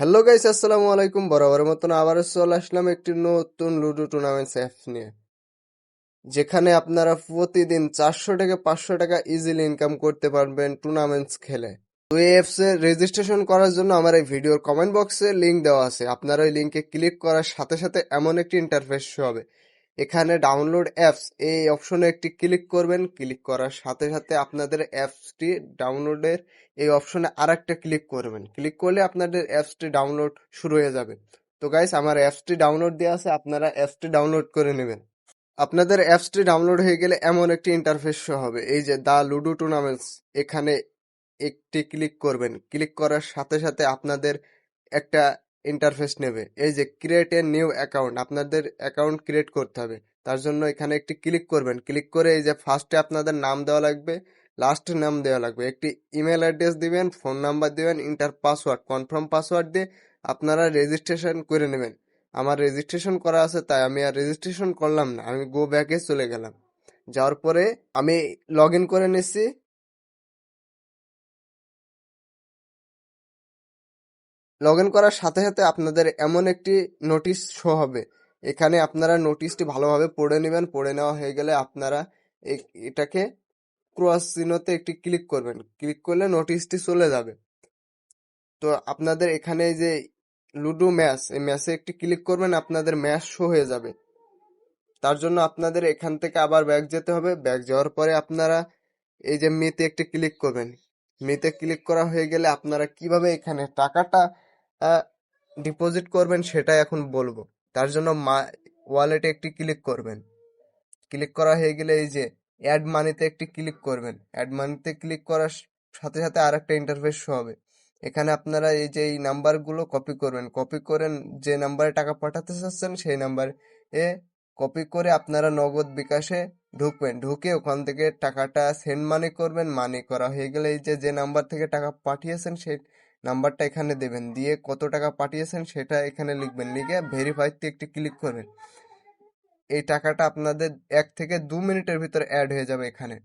Hello guys আসসালামু আলাইকুম বরাবরের মতন আবারও চলে আসলাম একটি নতুন লুডো টুর্নামেন্ট অ্যাপ নিয়ে, যেখানে আপনারা প্রতিদিন চারশো থেকে পাঁচশো টাকা ইজিলি ইনকাম করতে পারবেন টুর্নামেন্টস খেলে। তো এই অ্যাপস রেজিস্ট্রেশন করার জন্য আমার এই ভিডিওর কমেন্ট বক্সে লিংক দেওয়া আছে। আপনারা ওই লিংকে ক্লিক করার সাথে সাথে এমন একটি ইন্টারফেস হবে। এখানে ডাউনলোড অ্যাপস এই অপশনে একটি ক্লিক করবেন। ক্লিক করার সাথে সাথে আপনাদের অ্যাপসটি ডাউনলোডের এই অপশনে আর একটা ক্লিক করবেন। ক্লিক করলে আপনাদের অ্যাপসটি ডাউনলোড শুরু হয়ে যাবে। তো গাইস আমার অ্যাপসটি ডাউনলোড দেওয়া আছে, আপনারা অ্যাপসটি ডাউনলোড করে নেবেন। আপনাদের অ্যাপসটি ডাউনলোড হয়ে গেলে এমন একটি ইন্টারফেস শো হবে, এই যে দা লুডো টুর্নামেন্টস এখানে একটি ক্লিক করবেন। ক্লিক করার সাথে সাথে আপনাদের একটা ইন্টারফেস নেবে। এই যে ক্রিয়েট এ নিউ অ্যাকাউন্ট আপনাদের অ্যাকাউন্ট ক্রিয়েট করতে হবে। তার জন্য এখানে একটি ক্লিক করবেন। ক্লিক করে এই যে ফার্স্টে আপনাদের নাম দেওয়া লাগবে লাস্টে নাম দেওয়া লাগবে। একটি ইমেল অ্যাড্রেস দিবেন ফোন নাম্বার দিবেন ইন্টার পাসওয়ার্ড কনফার্ম পাসওয়ার্ড দিয়ে আপনারা রেজিস্ট্রেশন করে নেবেন। আমার রেজিস্ট্রেশন করা আছে, তাই আমি আর রেজিস্ট্রেশন করলাম না। আমি গো ব্যাকে চলে গেলাম। যাওয়ার পরে আমি লগ ইন করে নিচ্ছি। লগ ইন করার সাথে সাথে আপনাদের এমন একটি নোটিশ শো হবে। এখানে আপনারা নোটিশটি ভালোভাবে পড়ে নেবেন, পড়ে নেওয়া হয়ে গেলে আপনারা এটাকে ক্রস চিহ্নতে একটি ক্লিক করবেন। ক্লিক করলে নোটিশটি চলে যাবে। তো আপনাদের এখানে যে লুডো ম্যাচ এই ম্যাচে একটি ক্লিক করবেন, আপনাদের ম্যাচ শো হয়ে যাবে। তার জন্য আপনাদের এখান থেকে আবার ব্যাক যেতে হবে। ব্যাক যাওয়ার পরে আপনারা এই যে মিতে একটি ক্লিক করবেন। মিতে ক্লিক করা হয়ে গেলে আপনারা কীভাবে এখানে টাকাটা ডিপোজিট করবেন সেটা এখন বলব। তার জন্য ওয়ালেটে একটি ক্লিক করবেন। ক্লিক করা হয়ে গেলে এই যে অ্যাড মানিতে একটি ক্লিক করবেন। অ্যাড মানিতে ক্লিক করার সাথে সাথে আর একটা ইন্টারফেস শো হবে। এখানে আপনারা এই যে এই নাম্বারগুলো কপি করবেন। কপি করেন যে নাম্বারে টাকা পাঠাতে চাচ্ছেন সেই নাম্বারে এ কপি করে আপনারা নগদ বিকাশে ঢুকবেন। ঢুকে ওখান থেকে টাকাটা সেন্ড মানি করবেন। মানি করা হয়ে গেলে এই যে যে নাম্বার থেকে টাকা পাঠিয়েছেন সেই নাম্বারটা এখানে দেবেন। দিয়ে কত টাকা পাঠিয়েছেন সেটা এখানে লিখবেন। লিখে ভেরিফাইতে একটি ক্লিক করবেন। এই টাকাটা আপনাদের এক থেকে দু মিনিটের ভিতরে অ্যাড হয়ে যাবে এখানে।